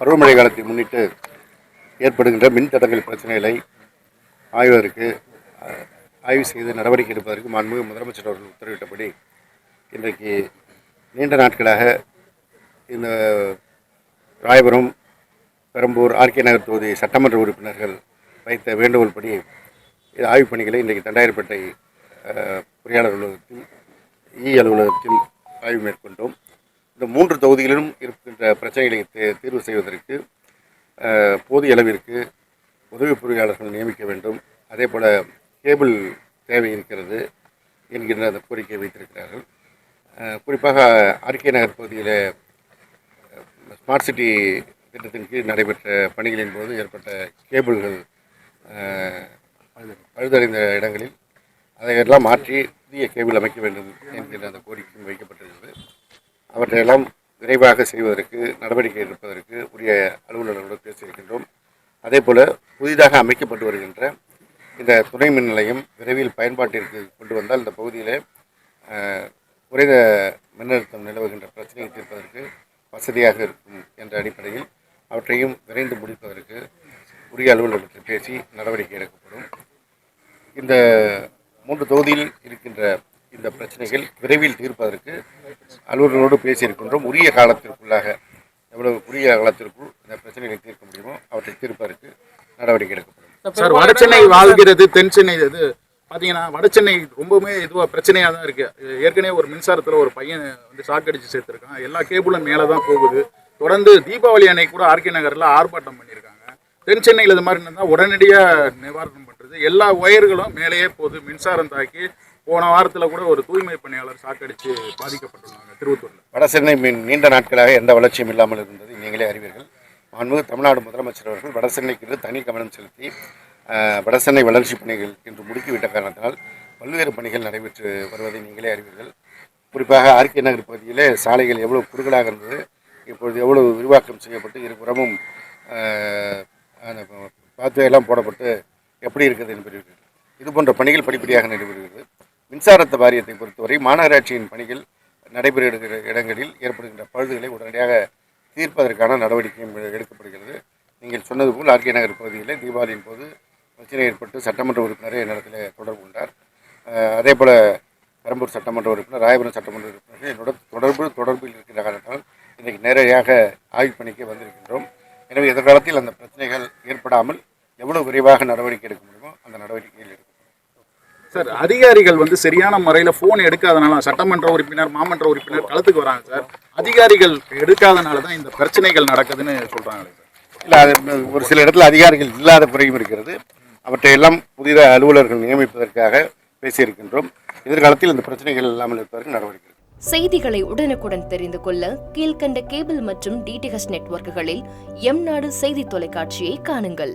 பருவமழை காலத்தை முன்னிட்டு ஏற்படுகின்ற மின் தடங்கள் பிரச்சனைகளை ஆய்வதற்கு ஆய்வு செய்து நடவடிக்கை எடுப்பதற்கு மாண்புமிகு முதலமைச்சர் அவர்கள் உத்தரவிட்டபடி இன்றைக்கு நீண்ட நாட்களாக இந்த ராயபுரம் பெரம்பூர் ஆர்கே நகர் தொகுதி சட்டமன்ற உறுப்பினர்கள் வைத்த வேண்டுகோள்படி இது ஆய்வுப் பணிகளை இன்றைக்கு தண்டாயிரப்பேட்டை பொறியாளர் அலுவலகத்தில் இ அலுவலகத்தில் ஆய்வு மேற்கொண்டோம். இந்த மூன்று தொகுதிகளிலும் இருக்கின்ற பிரச்சனைகளை தீர்வு செய்வதற்கு போதிய அளவிற்கு உதவி பொறியாளர்கள் நியமிக்க வேண்டும். அதே போல் கேபிள் தேவை இருக்கிறது என்கின்ற அந்த கோரிக்கையை வைத்திருக்கிறார்கள். குறிப்பாக ஆர்கே நகர் பகுதியில் ஸ்மார்ட் சிட்டி திட்டத்தின் கீழ் நடைபெற்ற பணிகளின் போது ஏற்பட்ட கேபிள்கள் பழுதடைந்த இடங்களில் அதையெல்லாம் மாற்றி புதிய கேபிள் அமைக்க வேண்டும் என்கின்ற அந்த கோரிக்கையும் வைக்கப்பட்டிருக்கிறது. அவற்றையெல்லாம் விரைவாக செய்வதற்கு நடவடிக்கை எடுப்பதற்கு உரிய அலுவலர்களுடன் பேசியிருக்கின்றோம். அதே போல் புதிதாக அமைக்கப்பட்டு வருகின்ற இந்த துணை மின் நிலையம் விரைவில் பயன்பாட்டிற்கு கொண்டு வந்தால் இந்த பகுதியில் குறைந்த மின்னழுத்தம் நிலவுகின்ற பிரச்சனையை தீர்ப்பதற்கு வசதியாக இருக்கும் என்ற அடிப்படையில் அவற்றையும் விரைந்து முடிப்பதற்கு உரிய அலுவலகத்தில் பேசி நடவடிக்கை எடுக்கப்படும். இந்த மூன்று தொகுதியில் இருக்கின்ற இந்த பிரச்சனைகள் விரைவில் தீர்ப்பதற்கு அலுவலர்களோடு பேசியிருக்கின்றோம். உரிய காலத்திற்குள்ளாக எவ்வளவு உரிய காலத்திற்குள் இந்த பிரச்சனைகளை தீர்க்க முடியுமோ அவற்றை தீர்ப்பதற்கு நடவடிக்கை எடுக்கப்படும். சார் வட சென்னை வாழ்கிறது தென் சென்னை இது. பார்த்தீங்கன்னா வட சென்னை ரொம்பவுமே இதுவாக பிரச்சனையாக தான் இருக்கு. ஏற்கனவே ஒரு மின்சாரத்தில் ஒரு பையன் வந்து ஷாக் அடிச்சு சேர்த்துருக்கான். எல்லா கேபிளும் மேலே தான் போகுது. தொடர்ந்து தீபாவளி அன்னைக்கு கூட ஆர்கே நகரில் ஆர்ப்பாட்டம் பண்ணியிருக்காங்க. தென் சென்னையில் இது மாதிரி இருந்தால் உடனடியாக நிவாரணம் பண்ணுறது எல்லா ஒயர்களும் மேலேயே போகுது. மின்சாரம் தாக்கி போன வாரத்தில் கூட ஒரு தூய்மை பணியாளர் சாக்கடிச்சு பாதிக்கப்பட்டுள்ளாங்க பாதிக்கப்பட்டிருந்தாங்க திருவத்தூரில். வட சென்னை மீன் நீண்ட நாட்களாக எந்த வளர்ச்சியும் இல்லாமல் இருந்தது. நீங்களே அறிவீர்கள். மாண்புமிகு தமிழ்நாடு முதலமைச்சர் அவர்கள் வட சென்னைக்கு தனி கவனம் செலுத்தி வட சென்னை வளர்ச்சி பணிகள் இன்று முடுக்கிவிட்ட காரணத்தினால் பல்வேறு பணிகள் நடைபெற்று வருவதை நீங்களே அறிவீர்கள். குறிப்பாக ஆர்கே நகர் பகுதியிலே சாலைகள் எவ்வளவு குறுகலாக இருந்தது இப்பொழுது எவ்வளவு விரிவாக்கம் செய்யப்பட்டு இருபுறமும் அஹ், பாத்வே எல்லாம் போடப்பட்டு எப்படி இருக்குது என்பது இது போன்ற பணிகள் படிப்படியாக நடைபெறுகிறது. மின்சாரத்த வாரியத்தை பொறுத்தவரை மாநகராட்சியின் பணிகள் நடைபெறுகிற இடங்களில் ஏற்படுகின்ற பழுதுகளை உடனடியாக தீர்ப்பதற்கான நடவடிக்கையும் எடுக்கப்படுகிறது. நீங்கள் சொன்னது போல் ஆர்கே நகர் பகுதியில் தீபாவளியின் போது பிரச்சனை ஏற்பட்டு சட்டமன்ற உறுப்பினரை என்னிடத்தில் தொடர்பு கொண்டார். அதே போல் பெரம்பூர் சட்டமன்ற உறுப்பினர் ராயபுரம் சட்டமன்ற உறுப்பினர் என்னோட தொடர்பு தொடர்பில் இருக்கிற காரணத்தால் இன்றைக்கு நேரடியாக ஆய்வு பணிக்கு வந்திருக்கின்றோம். எனவே எதிர்காலத்தில் அந்த பிரச்சனைகள் ஏற்படாமல் எவ்வளவு விரைவாக நடவடிக்கை எடுக்க முடியுமோ அந்த நடவடிக்கைகள் சார் அதிகாரிகள் வந்து சரியான முறையில் ஃபோன் எடுக்காதனால சட்டமன்ற உறுப்பினர் மாமன்ற உறுப்பினர் களத்துக்கு வராங்க சார். அதிகாரிகள் எடுக்காதனால தான் இந்த பிரச்சனைகள் நடக்குதுன்னு சொல்றாங்களே சார். இல்லை அது ஒரு சில இடத்துல அதிகாரிகள் இல்லாத குறையும் இருக்கிறது. அவற்றை எல்லாம் புதித அலுவலர்கள் நியமிப்பதற்காக பேசியிருக்கின்றோம். எதிர்காலத்தில் இந்த பிரச்சனைகள் இல்லாமல் இருப்பதற்கு நடவடிக்கை. செய்திகளை உடனுக்குடன் தெரிந்து கொள்ள கீழ்க்கண்ட கேபிள் மற்றும் டிடிஹெச் நெட்வொர்க்குகளில் எம் நாடு செய்தி தொலைக்காட்சியை காணுங்கள்.